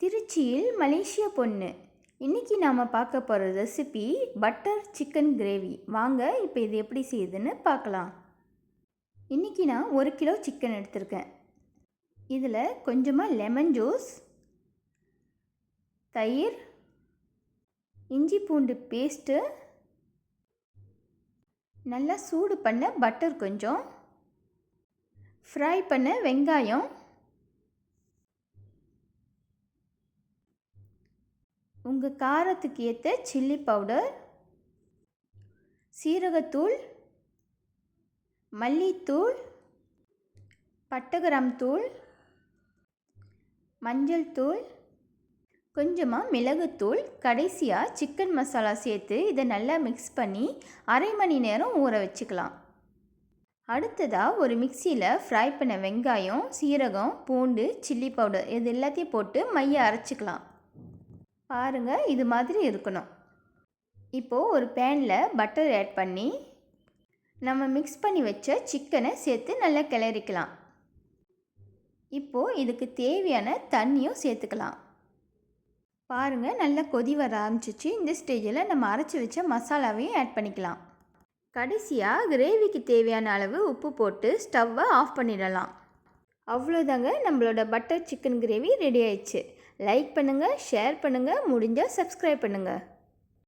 திருச்சியில் மலேசிய பொண்ணு. இன்றைக்கி நாம் பார்க்க போகிற ரெசிபி பட்டர் சிக்கன் கிரேவி வாங்க இப்போ இது எப்படி செய்யுதுன்னு பார்க்கலாம். இன்றைக்கி நான் ஒரு கிலோ சிக்கன் எடுத்திருக்கேன். இதில் கொஞ்சமாக லெமன் ஜூஸ் தயிர் இஞ்சி பூண்டு பேஸ்ட்டு நல்லா சூடு பண்ண பட்டர் கொஞ்சம் ஃப்ரை பண்ண வெங்காயம் உங்கள் காரத்துக்கு ஏற்ற சில்லி பவுடர் சீரகத்தூள் மல்லித்தூள் பட்டகிராம் தூள் மஞ்சள் தூள் கொஞ்சமாக மிளகுத்தூள் கடைசியாக சிக்கன் மசாலா சேர்த்து இதை நல்லா மிக்ஸ் பண்ணி அரை மணி நேரம் ஊற வச்சுக்கலாம். அடுத்ததாக ஒரு மிக்சியில் ஃப்ரை பண்ண வெங்காயம் சீரகம் பூண்டு சில்லி பவுடர் இது எல்லாத்தையும் போட்டு மைய அரைச்சிக்கலாம். பாருங்கள் இது மாதிரி இருக்கணும். இப்போது ஒரு பேனில் பட்டர் ஆட் பண்ணி நம்ம மிக்ஸ் பண்ணி வச்ச சிக்கனை சேர்த்து நல்லா கிளறிக்கலாம். இப்போது இதுக்கு தேவையான தண்ணியும் சேர்த்துக்கலாம். பாருங்கள் நல்லா கொதி வர ஆரம்பிச்சிச்சு. இந்த ஸ்டேஜில் நம்ம அரைச்சி வச்ச மசாலாவையும் ஆட் பண்ணிக்கலாம். கடைசியாக கிரேவிக்கு தேவையான அளவு உப்பு போட்டு ஸ்டவ்வை ஆஃப் பண்ணிடலாம். அவ்வளோதாங்க நம்மளோட பட்டர் சிக்கன் கிரேவி ரெடி ஆயிடுச்சு. லைக் பண்ணுங்கள் ஷேர் பண்ணுங்கள் முடிஞ்சால் சப்ஸ்கிரைப் பண்ணுங்கள்